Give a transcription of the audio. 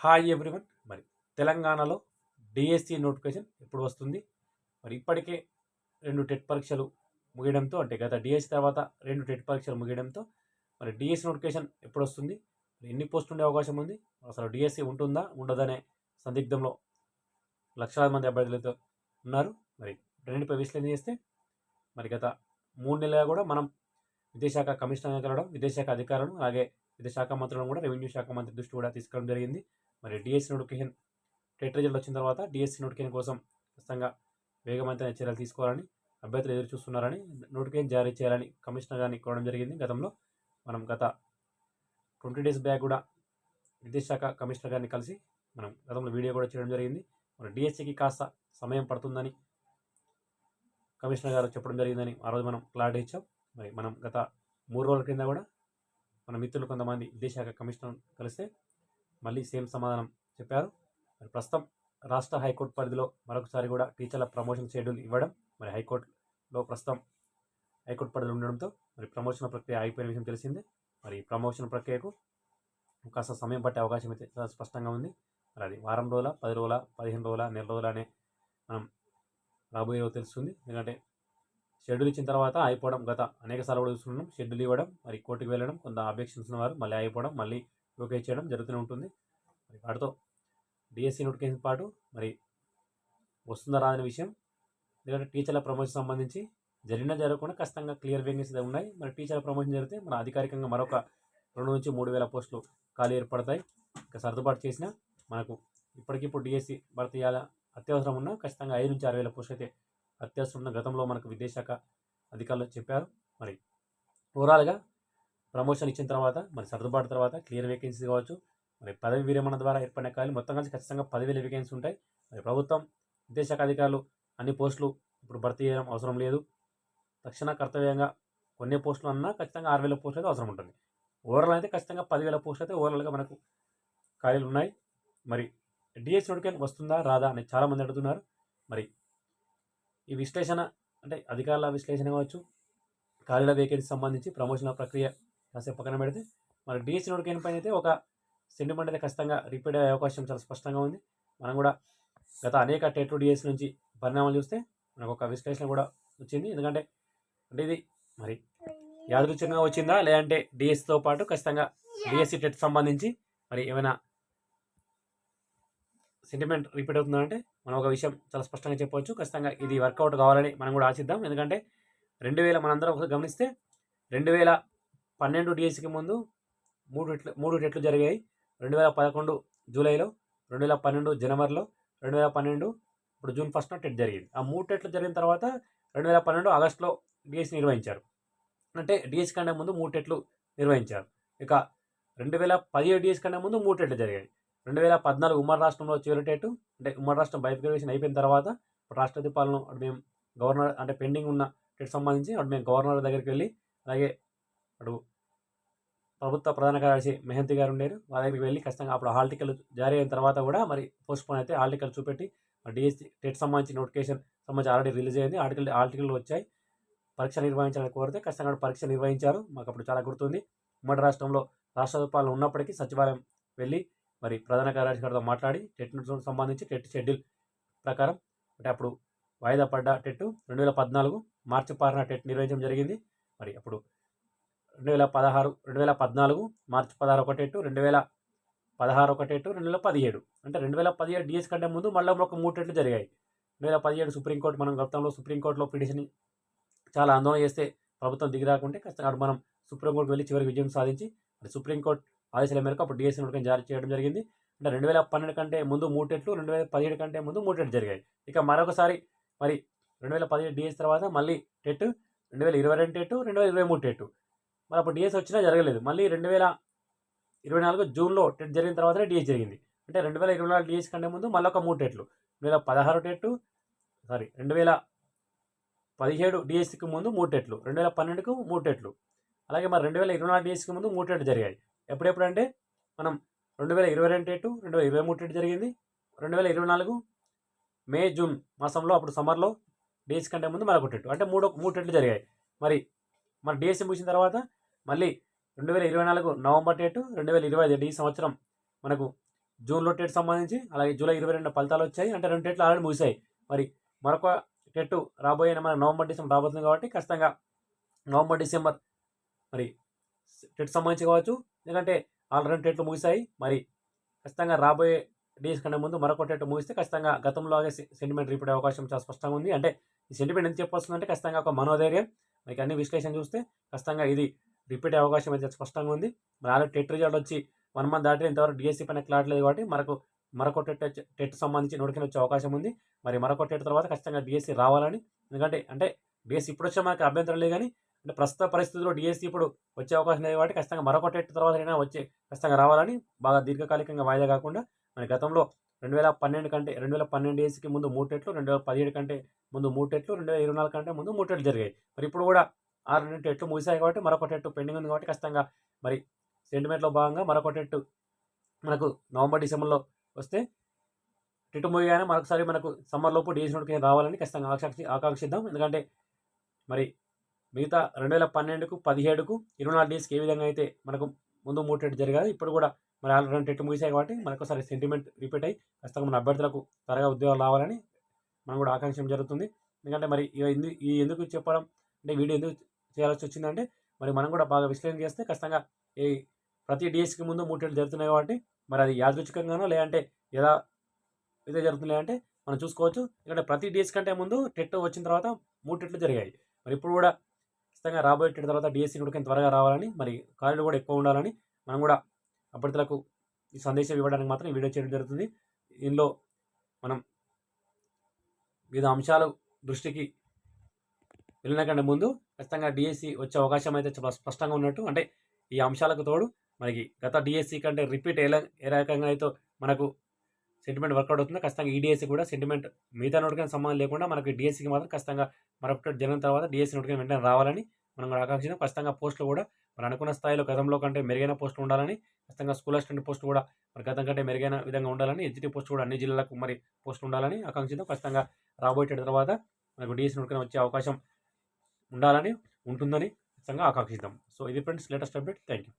Hi everyone మరి తెలంగాణలో DSC notification ఎప్పుడు వస్తుంది? మరి ఇప్పటికే రెండు టెట్ పరీక్షలు ముగియడంతో అంటే గత డిఎస్సి తర్వాత రెండు టెట్ పరీక్షలు ముగియడంతో మరి డిఎస్సి నోటిఫికేషన్ ఎప్పుడు వస్తుంది? మరి ఎన్ని పోస్టులు ఉండే అవకాశం ఉంది? అసలు డిఎస్సి ఉంటుందా? ఉండదనే సందిగ్ధంలో లక్షలాది మంది అభ్యర్థులతో ఉన్నారు. మరి రెండింటిపై విశ్లేషణ చేస్తే మరి గత మూడు నెలలుగా కూడా మనం విదేశాఖ కమిషనర్ కలవడం విదేశాఖ అధికారులను అలాగే విద్యాశాఖ మంత్రులను కూడా రెవెన్యూ శాఖ మంత్రి దృష్టి కూడా తీసుకోవడం జరిగింది. మరి డిఎస్సి నోటిఫికేషన్ టెట్ రిజల్ట్ వచ్చిన తర్వాత డిఎస్సి నోటిఫికేషన్ కోసం ఖచ్చితంగా వేగవంతమైన చర్యలు తీసుకోవాలని అభ్యర్థులు ఎదురు చూస్తున్నారని నోటిఫికేషన్ జారీ చేయాలని కమిషనర్ గారిని కోరడం జరిగింది. గతంలో మనం గత ట్వంటీ డేస్ బ్యాక్ కూడా విద్యాశాఖ కమిషనర్ గారిని కలిసి మనం గతంలో వీడియో కూడా చేయడం జరిగింది. మన డిఎస్సికి కాస్త సమయం పడుతుందని కమిషనర్ గారు చెప్పడం జరిగిందని ఆ రోజు మనం క్లారిటీ ఇచ్చాం. మరి మనం గత మూడు రోజుల క్రింద కూడా మన మిత్రులు కొంతమంది విదేశాఖ కమిషనర్ కలిస్తే మళ్ళీ సేమ్ సమాధానం చెప్పారు. మరి ప్రస్తుతం రాష్ట్ర హైకోర్టు పరిధిలో మరొకసారి కూడా టీచర్ల ప్రమోషన్ షెడ్యూల్ ఇవ్వడం మరి హైకోర్టులో ప్రస్తుతం హైకోర్టు పరిధిలో ఉండడంతో మరి ప్రమోషన్ ప్రక్రియ అయిపోయిన విషయం తెలిసిందే. మరి ప్రమోషన్ ప్రక్రియకు కాస్త సమయం పట్టే అవకాశం అయితే చాలా స్పష్టంగా ఉంది. మరి అది వారం రోజుల పది రోజుల పదిహేను రోజుల నెల రోజుల అనే మనం రాబోయే తెలుస్తుంది. ఎందుకంటే షెడ్యూల్ ఇచ్చిన తర్వాత అయిపోవడం గత అనేక సార్లు కూడా చూస్తున్నాం షెడ్యూల్ ఇవ్వడం మరి కోర్టుకు వెళ్ళడం కొంత అపేక్షించిన ఉన్నవారు మళ్ళీ అయిపోవడం మళ్ళీ ఓకే చేయడం జరుగుతూనే ఉంటుంది. మరి వాటితో డిఎస్సి నోటిఫికేషన్ పాటు మరి వస్తుందా రాదని విషయం ఎందుకంటే టీచర్ల ప్రమోషన్ సంబంధించి జరిగినా జరగకుండా ఖచ్చితంగా క్లియర్ వేకెన్సీ ఉన్నాయి. మరి టీచర్ల ప్రమోషన్ జరిగితే మన అధికారికంగా మరొక రెండు నుంచి మూడు వేల పోస్టులు ఖాళీ ఏర్పడతాయి. ఇంకా సర్దుబాటు చేసినా మనకు ఇప్పటికిప్పుడు డిఎస్సి భర్తీ చేయాల అత్యవసరం ఉన్నా ఖచ్చితంగా ఐదు నుంచి ఆరు వేల పోస్టులు అయితే అత్యవసరం ఉన్న గతంలో మనకు విద్యాశాఖ అధికారులు చెప్పారు. మరి ఓవరాల్గా ప్రమోషన్ ఇచ్చిన తర్వాత మరి సర్దుబాటు తర్వాత క్లియర్ వేకెన్సీ కావచ్చు మరి పదవి విరమణ ద్వారా ఏర్పడిన ఖాళీ మొత్తం కలిసి ఖచ్చితంగా పదివేల వేకెన్సీ ఉంటాయి. మరి ప్రభుత్వం విద్యాశాఖ అధికారులు అన్ని పోస్టులు ఇప్పుడు భర్తీ చేయడం అవసరం లేదు. తక్షణ కర్తవ్యంగా కొన్ని పోస్టులు అన్నా ఖచ్చితంగా ఆరు వేల పోస్టులు అయితే అవసరం ఉంటుంది. ఓవరాల్ అయితే ఖచ్చితంగా పదివేల పోస్టులు అయితే ఓవరాల్గా మనకు ఖాళీలు ఉన్నాయి. మరి డిఎస్ నోటిఫికేషన్ వస్తుందా రాదా అని చాలామంది అడుగుతున్నారు. మరి ఈ విశ్లేషణ అంటే అధికారుల విశ్లేషణ కావచ్చు ఖాళీల వేకెన్సీ సంబంధించి ప్రమోషన్ల ప్రక్రియ కాసేపు పక్కన పెడితే మరి డిఎస్సి నోటిఫికేషన్ పైన అయితే ఒక సెంటిమెంట్ అయితే ఖచ్చితంగా రిపీట్ అయ్యే అవకాశం చాలా స్పష్టంగా ఉంది. మనం కూడా గత అనేక టెట్లు డిఎస్ నుంచి పరిణామాలు చూస్తే మనకు ఒక విశ్లేషణ కూడా వచ్చింది. ఎందుకంటే అంటే ఇది మరి యాదృచ్ఛికంగా వచ్చిందా? లేదంటే డిఎస్తో పాటు ఖచ్చితంగా డిఎస్సి టెట్ సంబంధించి మరి ఏమైనా సెంటిమెంట్ రిపీట్ అవుతుందంటే మనం ఒక విషయం చాలా స్పష్టంగా చెప్పవచ్చు. ఖచ్చితంగా ఇది వర్కౌట్ కావాలని మనం కూడా ఆశిద్దాం. ఎందుకంటే రెండు వేల మనందరం ఒకసారి గమనిస్తే రెండు వేల పన్నెండు డిఎస్సికి ముందు మూడు రెట్లు మూడు రెట్లు జరిగాయి. రెండు వేల పదకొండు జూలైలో రెండు వేల పన్నెండు జనవరిలో రెండు వేల పన్నెండు ఇప్పుడు జూన్ ఫస్ట్న టెట్ జరిగింది. ఆ మూడు టెట్లు జరిగిన తర్వాత రెండు వేల పన్నెండు ఆగస్టులో డిఎస్సి నిర్వహించారు. అంటే డిఎస్సి కంటే ముందు మూడు టెట్లు నిర్వహించారు. ఇక రెండు వేల పదిహేడు డిఎస్ కంటే ముందు మూడు టెట్లు జరిగాయి. రెండు వేల పద్నాలుగు ఉమ్మడి రాష్ట్రంలో చివరి అంటే ఉమ్మడి రాష్ట్రం బైఫికేషన్ అయిపోయిన తర్వాత రాష్ట్రపతి పాలన అటు మేము గవర్నర్ అంటే పెండింగ్ ఉన్న టెట్ సంబంధించి అటు మేము గవర్నర్ దగ్గరికి వెళ్ళి అలాగే అటు ప్రభుత్వ ప్రధాన కార్యదర్శి మెహంతి గారు ఉండేరు. వాళ్ళ దగ్గరికి వెళ్ళి ఖచ్చితంగా అప్పుడు హాల్ టికెట్లు జారీ అయిన తర్వాత కూడా మరి పోస్ట్పోన్ అయితే హాల్ చూపెట్టి డిఎస్సి టెట్ సంబంధించి నోటిఫికేషన్ సంబంధించి ఆల్రెడీ రిలీజ్ అయింది. ఆర్టికల్ ఆర్టికల్ వచ్చాయి. పరీక్ష నిర్వహించాలని కోరితే ఖచ్చితంగా పరీక్ష నిర్వహించారు. మాకు అప్పుడు చాలా గుర్తుంది. ఉమ్మడి రాష్ట్రంలో రాష్ట్ర ఉన్నప్పటికీ సచివాలయం వెళ్ళి మరి ప్రధాన కార్యదర్శి గారితో మాట్లాడి టెట్ సంబంధించి టెట్ షెడ్యూల్ ప్రకారం అంటే అప్పుడు వాయిదా పడ్డ టెట్ రెండు వేల పద్నాలుగు మార్చి పారిన టెట్ నిర్వహించడం జరిగింది. మరి అప్పుడు రెండు వేల పదహారు రెండు వేల పద్నాలుగు మార్చి పదహారు ఒక టెట్ రెండు వేల పదహారు ఒక టెట్ రెండు వేల పదిహేడు. అంటే రెండు వేల పదిహేడు డిఎస్ కంటే ముందు మళ్ళీ ఒక మూడు టెట్లు జరిగాయి. రెండు వేల పదిహేడు సుప్రీంకోర్టు మనం గతంలో సుప్రీంకోర్టులో పిటిషన్ చాలా ఆందోళన చేస్తే ప్రభుత్వం దిగి రాకుంటే ఖచ్చితంగా మనం సుప్రీంకోర్టు వెళ్ళి చివరికి విజయం సాధించి మరి సుప్రీంకోర్టు ఆదేశాల మేరకు అప్పుడు డిఎస్సీ నోటిఫికేషన్ జారీ చేయడం జరిగింది అంటే రెండు వేల పన్నెండు కంటే ముందు మూటెట్లు రెండు వేల పదిహేడు కంటే ముందు మూటెట్లు జరిగాయి ఇక మరొకసారి మరి రెండు వేల పదిహేడు డిఎస్ తర్వాత మళ్ళీ టెట్ రెండు వేల ఇరవై రెండు టెట్ రెండు వేల ఇరవై మూడు టెట్ మరి అప్పుడు డిఎస్ వచ్చినా జరగలేదు మళ్ళీ రెండు వేల ఇరవై నాలుగు జూన్లో టెట్ జరిగిన తర్వాతనే డిఎస్ జరిగింది అంటే రెండు వేల ఇరవై నాలుగు డిఎస్ కంటే ముందు మళ్ళీ ఒక మూడు టెట్లు రెండు వేల పదహారు టెట్ సారీ రెండు వేల పదిహేడు డిఎస్సికి ముందు మూడు టెట్లు రెండు వేల పన్నెండుకు మూడు టెట్లు అలాగే మరి రెండు వేల ఇరవై నాలుగు డిఎస్సికి ముందు మూడు టెట్లు జరిగాయి ఎప్పుడెప్పుడు అంటే మనం రెండు వేల ఇరవై రెండు ఎటు రెండు వేల ఇరవై మూడు టెట్ జరిగింది. రెండు వేల ఇరవై నాలుగు మే జూన్ మాసంలో అప్పుడు సమ్మర్లో డిఎస్సి కంటే ముందు మరొక టెట్టు అంటే మూడు మూడు టెట్లు జరిగాయి. మరి మన డిఎస్సి ముగిసిన తర్వాత మళ్ళీ రెండు వేల ఇరవై నాలుగు నవంబర్ డేటు రెండు వేల ఇరవై ఐదు ఈ సంవత్సరం మనకు జూన్లో టెట్ సంబంధించి అలాగే జూలై ఇరవై రెండు ఫలితాలు వచ్చాయి. అంటే రెండు టెట్లు ఆల్రెడీ ముగిశాయి. మరి మరొక టెట్టు రాబోయే మన నవంబర్ డిసెంబర్ రాబోతుంది కాబట్టి ఖచ్చితంగా నవంబర్ డిసెంబర్ మరి టెట్ సంబంధించి కావచ్చు ఎందుకంటే ఆల్రెడీ రెండు టెట్లు ముగిశాయి. మరి ఖచ్చితంగా రాబోయే డేస్ కంటే ముందు మరొక టెట్ ముగిస్తే ఖచ్చితంగా గతంలోగే సెంటిమెంట్ రిపీట్ అవకాశం చాలా స్పష్టంగా ఉంది. అంటే ఈ సెంటిమెంట్ ఎంత చెప్పొస్తుందంటే ఖచ్చితంగా ఒక మనోధైర్యం. మీకు అన్ని విశ్లేషణ చూస్తే ఖచ్చితంగా ఇది రిపీట్ అవకాశం అయితే స్పష్టంగా ఉంది. మరి ఆల్రెడీ టెట్ రిజల్ట్ వచ్చి వన్ మంత్ దాటి ఇంతవరకు డిఎస్సీ పైన క్లాట్ లేదు కాబట్టి మనకు మరొక టెట్ టెట్ సంబంధించి నోటిఫికేషన్ వచ్చే అవకాశం ఉంది. మరి మరొక టెట్ తర్వాత ఖచ్చితంగా డిఎస్సీ రావాలని. ఎందుకంటే అంటే డిఎస్సీ ఇప్పుడు వచ్చే మనకు అభ్యంతరం లేదు కానీ అంటే ప్రస్తుత పరిస్థితుల్లో డిఎస్సీ ఇప్పుడు వచ్చే అవకాశం లేదు కాబట్టి ఖచ్చితంగా మరొక టెట్ తర్వాత అయినా వచ్చే ఖచ్చితంగా రావాలని బాగా దీర్ఘకాలికంగా వాయిదా కాకుండా మన గతంలో రెండు వేల పన్నెండు కంటే రెండు వేల పన్నెండు డేస్కి ముందు మూడు టెట్లు రెండు వేల పదిహేడు కంటే ముందు మూడు టెట్లు రెండు వేల ఇరవై నాలుగు కంటే ముందు మూడు టెట్లు జరిగాయి. మరి ఇప్పుడు కూడా ఆ రెండు టెట్లు ముగిశాయి కాబట్టి మరొక టెట్ పెండింగ్ ఉంది కాబట్టి ఖచ్చితంగా మరి సెంటిమెంట్లో భాగంగా మరొక టెట్టు మనకు నవంబర్ డిసెంబర్లో వస్తే టెట్ ముగిగానే మరొకసారి మనకు సమ్మర్ లోపు డిఎస్ నోటికి రావాలని ఖచ్చితంగా ఆకాంక్షి ఆకాంక్షిద్దాం. ఎందుకంటే మరి మిగతా రెండు వేల పన్నెండుకు పదిహేడుకు ఇరవై నాలుగు డేస్కి ఏ విధంగా అయితే మనకు ముందు మూడు టెట్ జరిగాయి ఇప్పుడు కూడా మరి ఆల్రెడీ రెండు టెట్ ముగిసాయి కాబట్టి మరొకసారి సెంటిమెంట్ రిపీట్ అయ్యి ఖచ్చితంగా మన అభ్యర్థులకు త్వరగా ఉద్యోగాలు రావాలని మనం కూడా ఆకాంక్షం జరుగుతుంది. ఎందుకంటే మరి ఇవి ఎందు ఈ ఎందుకు చెప్పడం అంటే వీడియో ఎందుకు చేయాల్సి వచ్చిందంటే మరి మనం కూడా బాగా విశ్లేషణ చేస్తే ఖచ్చితంగా ఈ ప్రతి డేస్కి ముందు మూడు టెట్లు జరుగుతున్నాయి కాబట్టి మరి అది యాదృచ్ఛికంగానో లేదంటే ఎలా ఇదే జరుగుతున్నాయి అంటే మనం చూసుకోవచ్చు. ఎందుకంటే ప్రతి డేస్ కంటే ముందు టెట్ వచ్చిన తర్వాత మూడు టెట్లు జరిగాయి. మరి ఇప్పుడు కూడా ఖచ్చితంగా రాబోయే తర్వాత డిఎస్సి కూడా త్వరగా రావాలని మరి ఖాళీలు కూడా ఎక్కువ ఉండాలని మనం కూడా అభ్యర్థులకు ఈ సందేశం ఇవ్వడానికి మాత్రం ఈ వీడియో చేయడం జరుగుతుంది. దీనిలో మనం వివిధ అంశాలు దృష్టికి వెళ్ళిన కంటే ముందు ఖచ్చితంగా డిఎస్సి వచ్చే అవకాశం అయితే చాలా స్పష్టంగా ఉన్నట్టు అంటే ఈ అంశాలకు తోడు మనకి గత డిఎస్సి కంటే రిపీట్ ఎలా ఏ రకంగా అయితే మనకు సెంటిమెంట్ వర్కౌట్ అవుతుంది? ఖచ్చితంగా ఈ డిఎస్సి కూడా సెంటిమెంట్ మిగతా నోటికైనా సంబంధం లేకుండా మనకి డిఎస్సికి మాత్రం ఖచ్చితంగా మరొకటి జరిగిన తర్వాత డిఎస్సి నోటికైనా వెంటనే రావాలని మనం కూడా ఆకాంక్షించాం ఖచ్చితంగా పోస్టులు కూడా మనం అనుకున్న స్థాయిలో గతంలో కంటే మెరుగైన పోస్టులు ఉండాలని ఖచ్చితంగా స్కూల్ అసిస్టెంట్ పోస్ట్ కూడా మరి గతం కంటే మెరుగైన విధంగా ఉండాలని ఎగ్జిటివ్ పోస్ట్ కూడా అన్ని జిల్లాలకు మరి పోస్టులు ఉండాలని ఆకాంక్షించాం ఖచ్చితంగా రాబోయే తర్వాత మనకు డిఎస్సి నోటికైనా వచ్చే అవకాశం ఉండాలని ఉంటుందని ఖచ్చితంగా ఆకాంక్షిద్దాం. సో ఇది friends latest update thank you